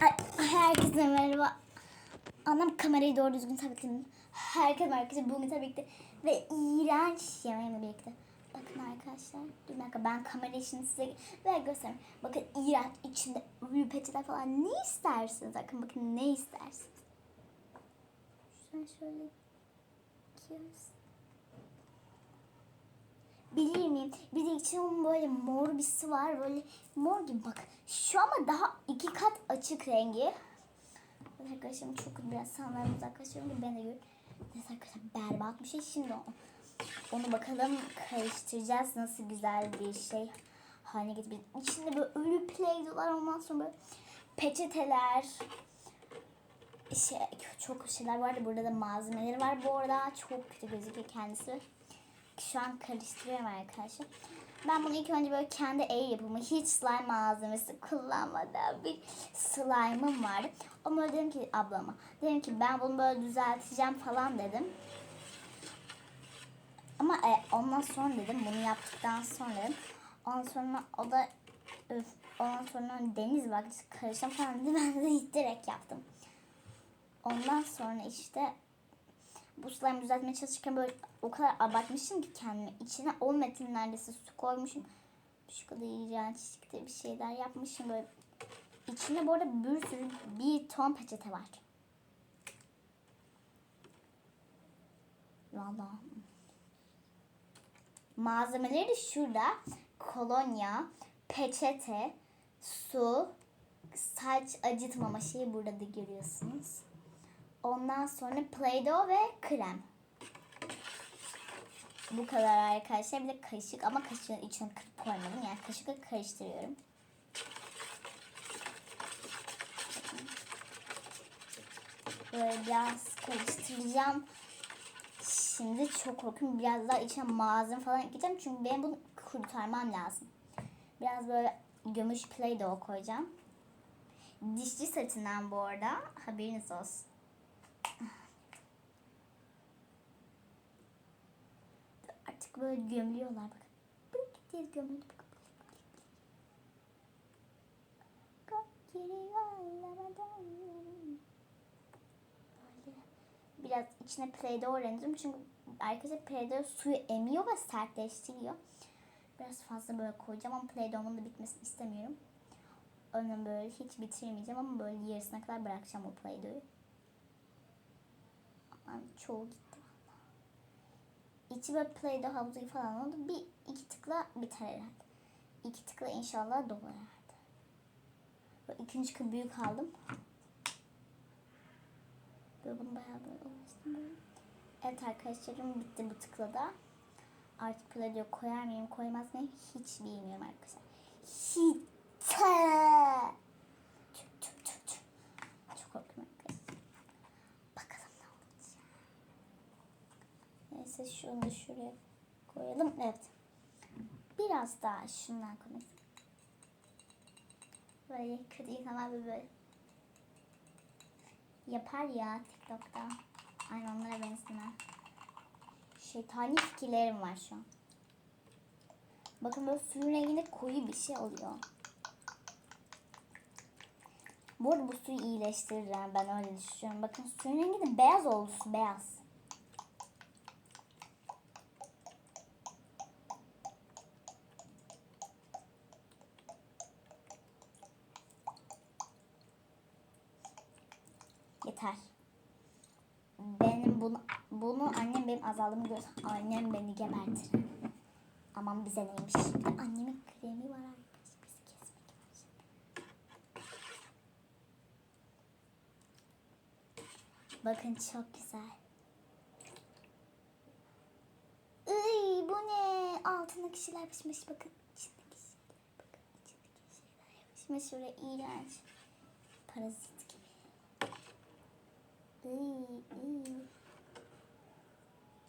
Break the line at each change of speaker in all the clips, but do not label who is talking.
Herkese merhaba. Annem kamerayı doğru düzgün sabitledim. Herkese herkese bugün tabii ki ve iğrenç yemeğimle birlikte. Bakın arkadaşlar. Bir dakika ben kamerayı şimdi size ver göstereyim. Bakın iğrenç içinde ölü peçete falan ne istersiniz? Bakın bakın ne istersiniz? Şuradan şöyle giyiyoruz. Bilir miyim? Bir de içinde onun böyle mor bir su var. Böyle mor gibi bak. Şu ama daha iki kat açık rengi. Arkadaşlarım çok biraz sanırım uzaklaşıyorum ben de görün. Neyse arkadaşlar berbat bir şey. Şimdi onu, onu bakalım karıştıracağız. Nasıl güzel bir şey haline getireceğiz. İçinde böyle ölü play-doh'lar ondan sonra böyle peçeteler. Şey, çok şeyler vardı. Burada da malzemeleri var. Bu arada çok kötü gözüküyor kendisi. Şu an karıştırıyorum arkadaşlar. Ben bunu ilk önce böyle kendi el yapımı hiç slime malzemesi kullanmadan bir slime'ım vardı. Ama öyle dedim ki ablama. Dedim ki ben bunu böyle düzelteceğim falan dedim. Ama e, ondan sonra dedim bunu yaptıktan sonra dedim. Ondan sonra o da öf, ondan sonra Deniz bak karışım falan dedi. Ben de direkt yaptım. Ondan sonra işte bu slime düzeltmeye çalışırken böyle o kadar abartmışım ki kendimi. İçine 10 metre neredeyse su koymuşum. Şu kadar iğrençlikte bir şeyler yapmışım böyle. İçinde bu arada bir sürü bir ton peçete var. Valla. Malzemeleri şurada. Kolonya, peçete, su, saç acıtmama şeyi burada da görüyorsunuz. Ondan sonra Play-Doh ve krem. Bu kadar arkadaşlar. Bir de kaşık ama kaşığın içine kırıp koymadım. Yani kaşıkla karıştırıyorum. Böyle biraz karıştıracağım. Şimdi çok korkuyorum. Biraz daha içine malzeme falan ekleyeceğim. Çünkü benim bunu kurtarmam lazım. Biraz böyle gümüş Play-Doh koyacağım. Dişçi setinden bu arada. Haberiniz olsun. Artık böyle gömülüyorlar bak. Bırak diye gömüldü. Biraz içine Play-Doh rendim çünkü arkadaşlar Play-Doh suyu emiyor ve sertleştiriyor. Biraz fazla böyle koyacağım ama Play-Doh'un da bitmesini istemiyorum. Onu böyle hiç bitirmeyeceğim ama böyle yarısına kadar bırakacağım o Play-Doh'u. Aman çoğu gitti valla. İçi böyle Play-Doh havuzu falan oldu. Bir iki tıkla biter herhalde. İki tıkla inşallah dolar herhalde. İkinci kı büyük aldım. Böyle bunu bayağı böyle uğraştım. Evet arkadaşlarım bitti bu tıkla da. Artık Play-Doh koyar mıyım koymaz mıyım hiç bilmiyorum arkadaşlar. Hiç. Tüh, tüh, tüh, tüh. Çok korkuyorum arkadaşlar. Bakalım ne olacak. Neyse şunu da şuraya koyalım. Evet. Biraz daha şundan koyalım. Böyle kötü insanlar böyle, yapar ya TikTok'ta. Aynı onlara benzeyen. Şeytani fikirlerim var şu an. Bakın böyle suyun renginde koyu bir şey oluyor. Bu arada bu suyu iyileştirir yani ben öyle düşünüyorum. Bakın suyun rengi de beyaz oldu su beyaz. Yeter. Benim bunu bunu annem benim azaldığımı görse annem beni gebertir. Aman bize neymiş. Annemin kremi var arkadaşlar. Bizi kesmek. Bakın çok güzel. Iy, bu ne? Altındaki şeyler yapışmış. Bakın içindeki şeyler. Bakın içindeki şeyler yapışmış. Şuraya iğrenç. Parazit gibi. Iy, iy.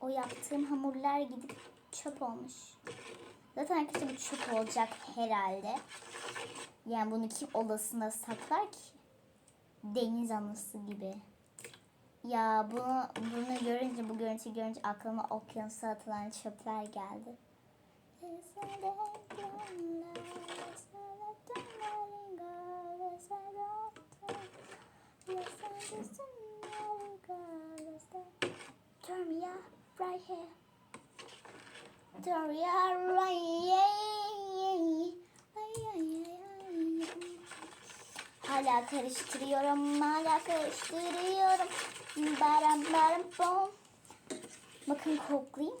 O yaptığım hamurlar gidip çöp olmuş. Zaten arkadaşlar bu çöp olacak herhalde. Yani bunu kim odasında saklar ki? Deniz anası gibi. Ya bunu bunu görünce bu görüntüyü görünce aklıma okyanusa atılan çöpler geldi. Turn me up right here. Hala karıştırıyorum, hala karıştırıyorum. Baram baram bom. Bakın koklayayım.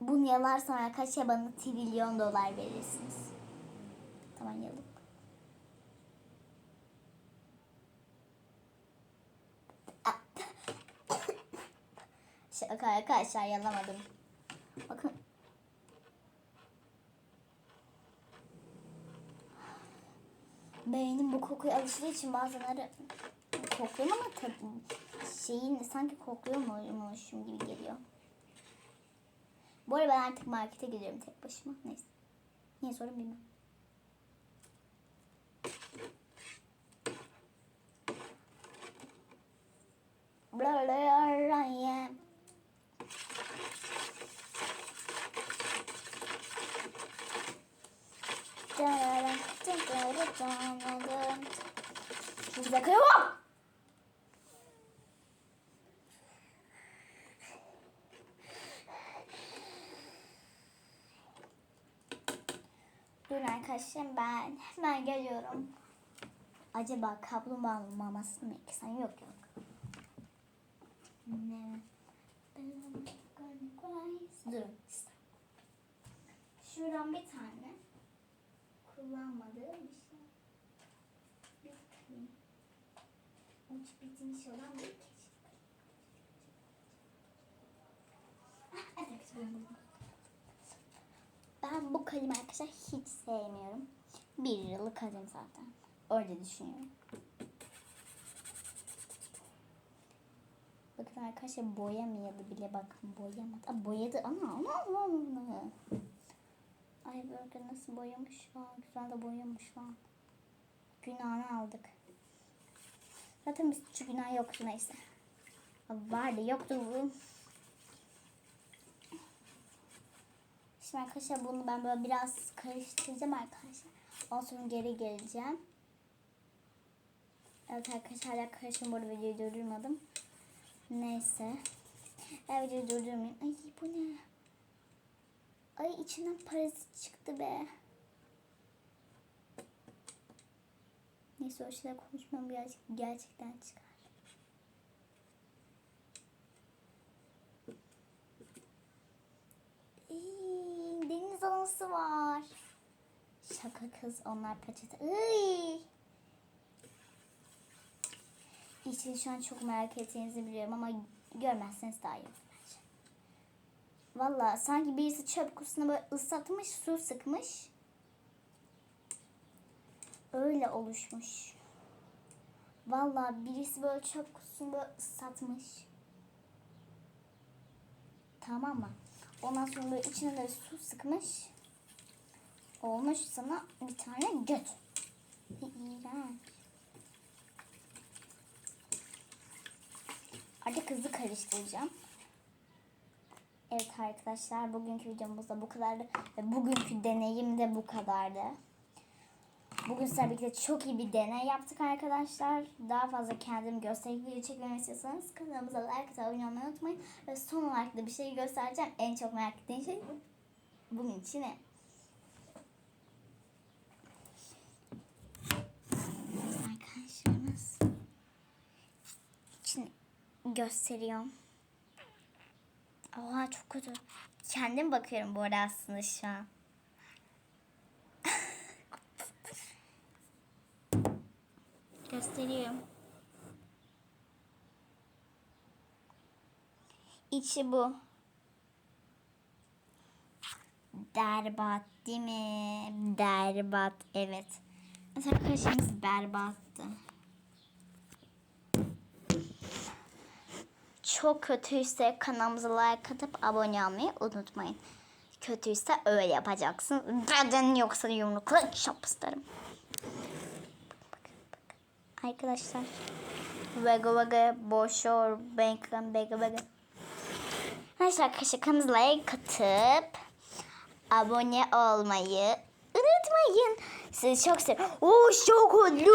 Bunu yalarsam arkadaşlar bana trilyon dolar verirsiniz. Tamam yalıp. Şaka arkadaşlar yalamadım. Bakın. Beynim bu kokuya alıştığı için bazenleri kokluyorum ama tabii şeyin sanki kokluyormuşum gibi geliyor. Bu arada ben artık markete gidiyorum tek başıma. Neyse. Niye sorun bilmem. Bla bla arkadaşlar ben hemen geliyorum. Acaba kaplumbağa maması mı eksen yok yok. Ne? Dur. Şuradan bir tane kullanmadığım bir şey. Tane. Uç bitmiş olan bir keçi. Ah, Evet, ben buldum. Ben bu kalemi arkadaşlar hiç sevmiyorum. Bir yıllık kalem zaten. Öyle düşünüyorum. Bakın arkadaşlar boyamayadı bile bakın boyamadı. Aa, boyadı ama ama ama. Ay bakın nasıl boyamış lan. Güzel de boyamış lan. Günahını aldık. Zaten biz şu günah yoktu neyse. Vardı yoktu Şimdi arkadaşlar bunu ben böyle biraz karıştıracağım arkadaşlar. Ondan sonra geri geleceğim. Evet arkadaşlar hala karışım burada videoyu durdurmadım. Neyse. Ben videoyu durdurmayayım. Ay bu ne? Ay içinden parazit çıktı be. Neyse o şeyler konuşmam gerçek, gerçekten çıkar. İy, deniz anası var. Şaka kız onlar peçete. Iy. İçini şu an çok merak ettiğinizi biliyorum ama görmezseniz daha iyi bence. Valla sanki birisi çöp kutusuna böyle ıslatmış, su sıkmış. Öyle oluşmuş. Valla birisi böyle çöp kutusunu böyle ıslatmış. Tamam mı? Ondan sonra içine de su sıkmış. Olmuş sana bir tane göt. İğrenç. Artık hızlı karıştıracağım. Evet arkadaşlar bugünkü videomuz da bu kadardı. Ve bugünkü deneyim de bu kadardı. Bugün sizlerle birlikte çok iyi bir deney yaptık arkadaşlar. Daha fazla kendimi gösterip video çekmemi istiyorsanız kanalımıza like atıp abone olmayı unutmayın. Ve son olarak da bir şey göstereceğim. En çok merak ettiğim şey bunun için ne? Arkadaşlarımız için gösteriyorum. Oha çok kötü. Kendim bakıyorum bu arada aslında şu an. Gösteriyorum. İçi bu. Berbat değil mi? Berbat evet. Mesela kaşımız berbattı. Çok kötüyse kanalımıza like atıp abone olmayı unutmayın. Kötüyse öyle yapacaksınız. Beden yoksa yumrukla çapıslarım. Arkadaşlar Vega vega boşor benkan bega bega. Arkadaşlar kaşıkımız like atıp abone olmayı unutmayın. Sizi çok seviyorum. Oo çok ünlü.